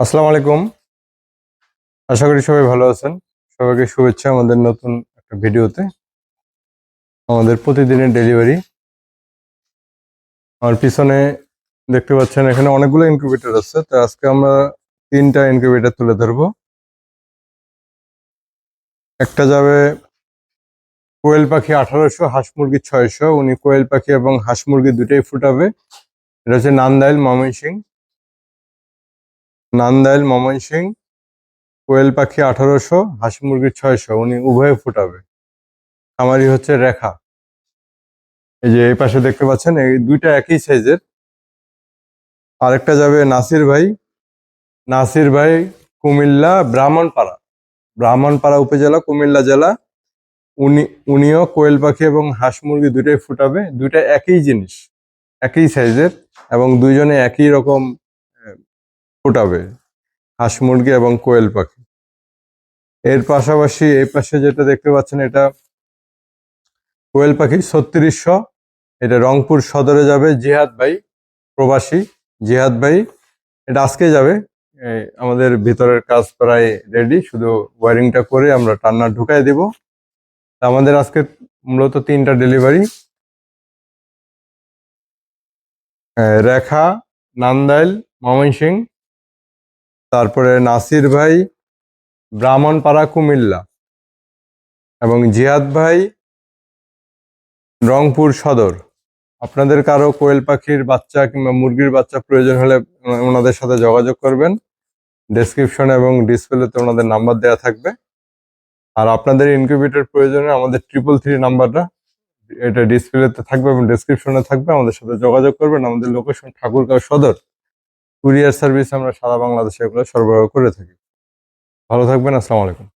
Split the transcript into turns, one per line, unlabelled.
আসসালামু আলাইকুম। আশা করি সবাই ভালো আছেন। সবাইকে শুভেচ্ছা আমাদের নতুন একটা ভিডিওতে। আমাদের প্রতিদিনের ডেলিভারি আমার পিছনে দেখতে পাচ্ছেন এখানে অনেকগুলো ইনকিউবেটর আছে। তো আজকে আমরা তিনটা ইনকিউবেটর তুলে ধরবো। একটা যাবে কোয়েল পাখি আঠারোশো, হাঁস মুরগি ছয়শো। উনি কোয়েল পাখি এবং হাঁস মুরগি দুটোই ফুটাবে। এটা হচ্ছে নান্দাইল ময়মনসিং নান্দাইল ময়মনসিং কোয়েল পাখি আঠারোশো, হাঁস মুরগি ছয়শো, উনি উভয়ে ফুটাবে। খামারি হচ্ছে রেখা। এই যে এই পাশে দেখতে পাচ্ছেন, এই দুইটা একই সাইজের। আরেকটা যাবে নাসির ভাই। নাসির ভাই কুমিল্লা, ব্রাহ্মণপাড়া। ব্রাহ্মণপাড়া উপজেলা, কুমিল্লা জেলা। উনি, উনিও কোয়েল পাখি এবং হাঁস মুরগি দুইটাই ফুটাবে। দুইটা একই জিনিস, একই সাইজের এবং দুইজনে একই রকম ফুটাবে, হাঁস মুরগি এবং কোয়েল পাখি। এর পাশাপাশি এই পাশে যেটা দেখতে পাচ্ছেন এটা কোয়েল পাখি ছত্রিশশো, এটা রংপুর সদরে যাবে জিহাদ ভাই, প্রবাসী জিহাদ ভাই। এটা আজকে যাবে আমাদের ভিতরের কাজ প্রায় রেডি শুধু ওয়ারিংটা করে আমরা টান্নার ঢুকাই দেব। আমাদের আজকে মূলত তিনটা ডেলিভারি রেখা, নান্দাইল ময়মনসিং তারপরে নাসির ভাই, ব্রাহ্মণপাড়া, কুমিল্লা এবং জিহাদ ভাই, রংপুর সদর। আপনাদের কারও কোয়েল পাখির বাচ্চা কিংবা মুরগির বাচ্চা প্রয়োজন হলে ওনাদের সাথে যোগাযোগ করবেন। ডেসক্রিপশন এবং ডিসপ্লেতে ওনাদের নাম্বার দেওয়া থাকবে। আর আপনাদের ইনকিউবেটর প্রয়োজনে আমাদের ট্রিপল থ্রি নাম্বারটা, এটা ডিসপ্লেতে থাকবে এবং ডেসক্রিপশনে থাকবে। আমাদের সাথে যোগাযোগ করবেন। আমাদের লোকেশন ঠাকুরগাঁও সদর। কুরিয়ার সার্ভিস আমরা সারা বাংলাদেশে এগুলো সরবরাহ করে থাকি। ভালো থাকবেন আসসালামু আলাইকুম।